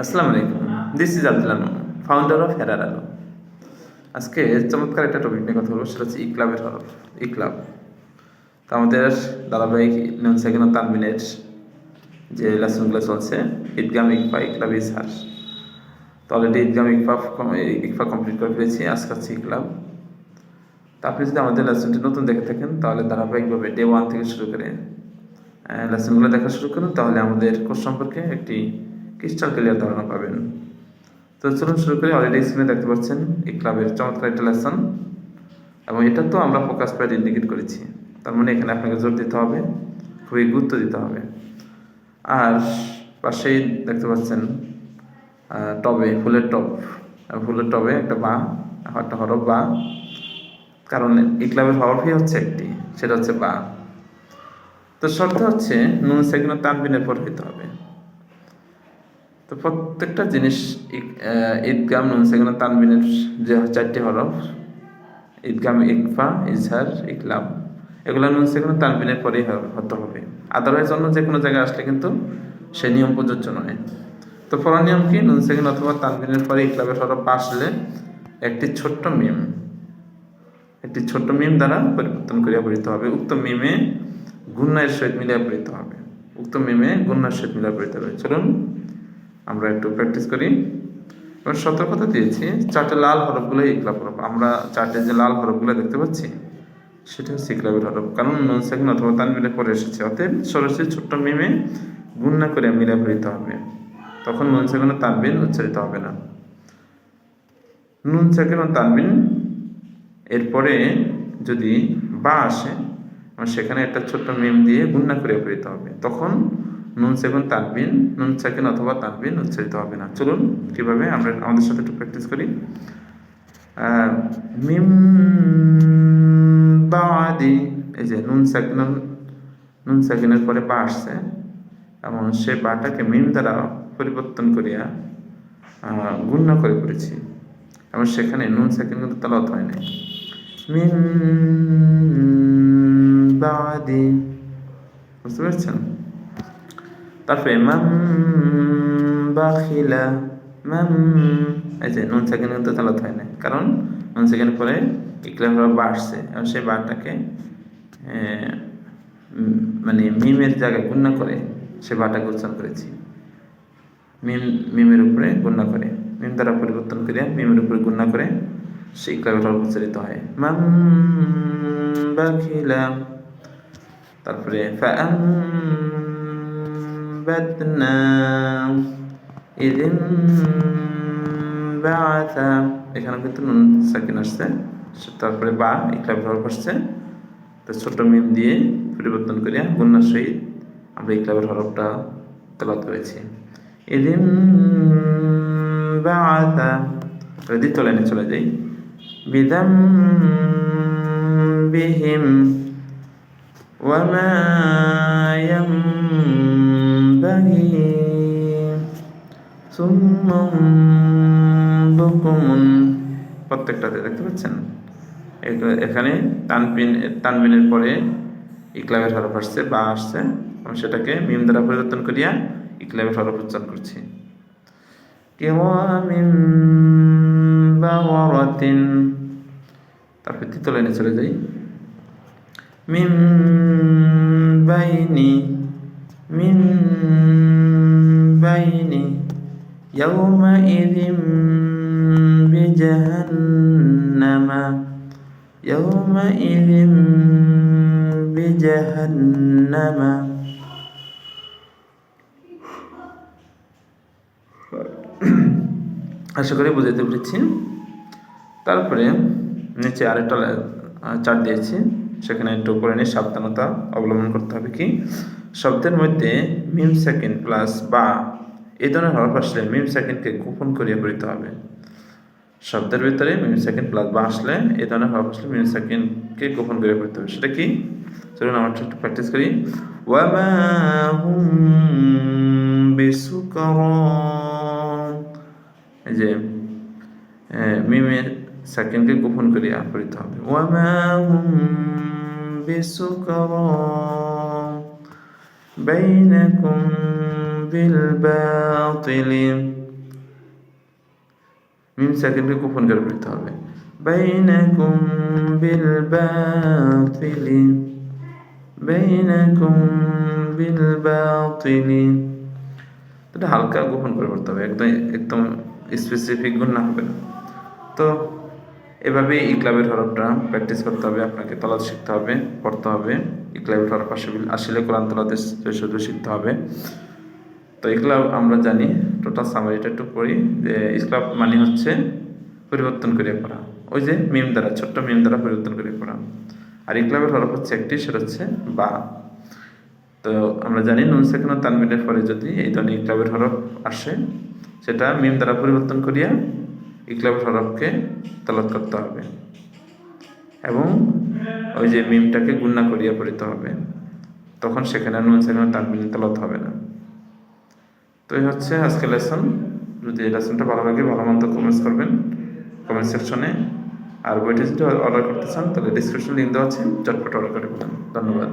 আসসালামু আলাইকুম this is Abdul founder of হেরার আলো আজকে চমৎকার একটা টপিক নিয়ে কথা বলব, সেটা হচ্ছে ইকলাবের হরফ ইকলাব তো আমাদের ধারাবাহিক নন সেকেন্ড তানমিনের যে লেসনগুলো চলছে, ঈদগাম ইকফা ইকলাব ইজহার তো অলরেডি ঈদগাম ইকফা ইকফা কমপ্লিট করে ফেলেছি, আজকে হচ্ছে ইকলাব তো আপনি যদি আমাদের লেসনটি নতুন দেখে থাকেন, তাহলে ধারাবাহিকভাবে ডে ওয়ান থেকে শুরু করে লেসনগুলো দেখা শুরু করুন, তাহলে আমাদের কোর্স সম্পর্কে একটি ক্রিস্টাল ক্লিয়ার ধারণা পাবেন। তো চলুন শুরু করি অলরেডি স্ক্রিনে দেখতে পাচ্ছেন, এই ক্লাবের চমৎকার একটা লেসন এবং এটা তো আমরা ফোকাস পয়েন্ট ইন্ডিকেট করেছি। তার মানে এখানে আপনাকে জোর দিতে হবে, খুবই গুরুত্ব দিতে হবে। আর পাশেই দেখতে পাচ্ছেন টবে, ফুলের আর ফুলের টবে একটা বা, একটা হরফ বা। কারণ এই ক্লাবের হরফই হচ্ছে একটি, সেটা হচ্ছে বা। তো শর্ত হচ্ছে, নুন সেগুলো তানবিনের পর হইতে হবে। তো প্রত্যেকটা জিনিস ঈদগাম নুন সেগুলো তানবিনের যে চারটি হরফ ঈদগাম ইকফা, ইজহার ইকলাম এগুলো নুন সেগুলো তানবিনের পরেই হতে হবে। আদারওয়াইজ অন্য যে কোনো জায়গায় আসলে কিন্তু সে নিয়ম প্রযোজ্য নয়। তো পড়া নিয়ম কি? নুন সেগুলো অথবা তানবিনের পরে ইকলাবের হরফ আসলে একটি ছোট্ট মিম, একটি ছোট্ট মিম দ্বারা পরিবর্তন করিয়া পড়িতে হবে। উক্ত মিমে গুন্নায়ের সহিত মিলিয়া পড়িতে হবে। উক্ত মিমে গুন্নার সহিত মিলিয়া পড়িতে হবে। চলুন আমরা একটু প্র্যাকটিস করি। এবার সতর্কতা দিয়েছি, চারটে লাল হরফগুলো ইকলাব হরফ। আমরা চারটে যে লাল হরফগুলো দেখতে পাচ্ছি, সেটা হচ্ছে ইকলাবের হরফ। কারণ নুন সেকেন্ড অথবা তানবিলে পরে এসেছে। অতএব সরাসরি ছোট্ট মিমে গুন্না করে মিলিয়া পড়িতে হবে। তখন নুন সেকেন্ড তানবিন উচ্চারিত হবে না। নুন সেকেন্ড তানবিন এরপরে যদি বা আসে, সেখানে একটা ছোট্ট মিম দিয়ে গুন্না করে পড়িতে হবে। তখন নুন সেগুন তানবিন, নুন সেকেন্ড অথবা তানবিন উচ্চারিত হবে না। চলুন, কীভাবে আমরা আমাদের সাথে একটু প্র্যাকটিস করি? মিম বাদি, এই যে নুন সেকেন্ড নুন সেকেন্ডের পরে বা আসছে, এবং সে বাটাকে মিম দ্বারা পরিবর্তন করিয়া গুণ্য করে পড়েছি। এবং সেখানে নুন সেকেন্ড কিন্তু তালাত হয় নাই। মিন বাদি, বুঝতে পারছেন? তারপরে মাম বাখিলা মাম এই যে নুন সেকেন্ড কিন্তু তালাত হয় না কারণ নুন সেকেন্ড পরে ইকলাম বা আসছে এবং সেই উম, মানে মিমের জায়গায় গুণ্য করে সে বাটাকে উচ্চারণ করেছি। মিম মিমের উপরে গুণা করে। মিম দ্বারা পরিবর্তন করিয়া মিমের উপরে গুণা করে সেই ক্লাবের উচ্চারিত হয়। মাম বাখিলা তারপরে فأنبتنا إذ انبعث এখানে কিন্তু নুন সাকিন আসছে তারপরে বা ইকলাব হরফ আসছে তো ছোট মিম দিয়ে পরিবর্তন করিয়া গুন্নার সহিত আমরা ইকলাবের হরফটা তেলাত করেছি ইদিন বাআতা তাহলে দ্বিতীয় লাইনে চলে যাই বিদাম বিহিম وما ينبغي ثم بكم প্রত্যেকটাতে দেখতে পাচ্ছেন এগুলো- এখানে তানবিন তানবিনের পরে ইকলাবের হরফ আসছে বা আসছে এবং সেটাকে মিম দ্বারা পরিবর্তন করিয়া ইকলাবের হরফ উচ্চারণ করছি কিরামিন বাওয়ারাতিন তারপর তৃতীয় লাইনে চলে যাই মিন বাইনি মিন বাইনি يومئذ بجهنم يومئذ بجهنم আশা করি বুঝাতে পেরেছি তারপরে নিচে আরেকটা চার্ট দিয়েছি সেখানে একটু করে নিয়ে সাবধানতা অবলম্বন করতে হবে কি? শব্দের মধ্যে মিম সেকেন্ড প্লাস বা এই ধরনের হরফ আসলে মিম সেকেন্ডকে গোপন করিয়া পড়িতে হবে। শব্দের ভিতরে মিম সেকেন্ড প্লাস বা আসলে এই ধরনের হরফ আসলে মিম সেকেন্ডকে গোপন করে পড়তে হবে। সেটা কি? চলুন আমরা একটু প্র্যাকটিস করি। বিসুকরা এই যে মিমের সেকেন্ডকে গোপন করিয়া পড়িতে হবে। ওয়ামা বিসুকরা বাইনাকুম বিল বাতিলিম মিম সাকিনকে গোপন করে পড়তে হবে। বাইনাকুম বিল বাতিলি। বাইনাকুম বিল বাতিলি। এটা হালকা গোপন করে পড়তে হবে। একদম একদম স্পেসিফিক গুণ না হবে তো এভাবে ইকলাবের হরফটা প্র্যাকটিস করতে হবে, আপনাকে তলাদ শিখতে হবে, পড়তে হবে। ইকলাবের হরফ আসলে আসলে কোরআন তলাদের শুধু শিখতে হবে। তো ইকলাব আমরা জানি টোটাল সামারিটা একটু পড়ি, যে ইকলাব মানে হচ্ছে পরিবর্তন করে পড়া। ওই যে মিম দ্বারা, ছোট্ট মিম দ্বারা পরিবর্তন করে পড়া। আর ইকলাবের হরফ হচ্ছে একটি, সেটা হচ্ছে বা। তো আমরা জানি নুন সেখানে তানবিনের পরে যদি এই ধরনের ইকলাবের হরফ আসে, সেটা মিম দ্বারা পরিবর্তন করিয়া ইকলাবের হরফকে তলত করতে হবে। এবং ওই যে মিমটাকে গুন্না করিয়া পড়িতে হবে। তখন সেখানে নুন সেখানে তানবিনের তলত হবে না। তো এই হচ্ছে আজকে লেসন যদি এই লেসনটা ভালো লাগে, ভালো মন্দ কমেন্টস করবেন। কমেন্ট সেকশনে আর বইটি যদি অর্ডার করতে চান, তাহলে ডিসক্রিপশন লিঙ্ক দেওয়া আছে। চটপট অর্ডার করে ধন্যবাদ।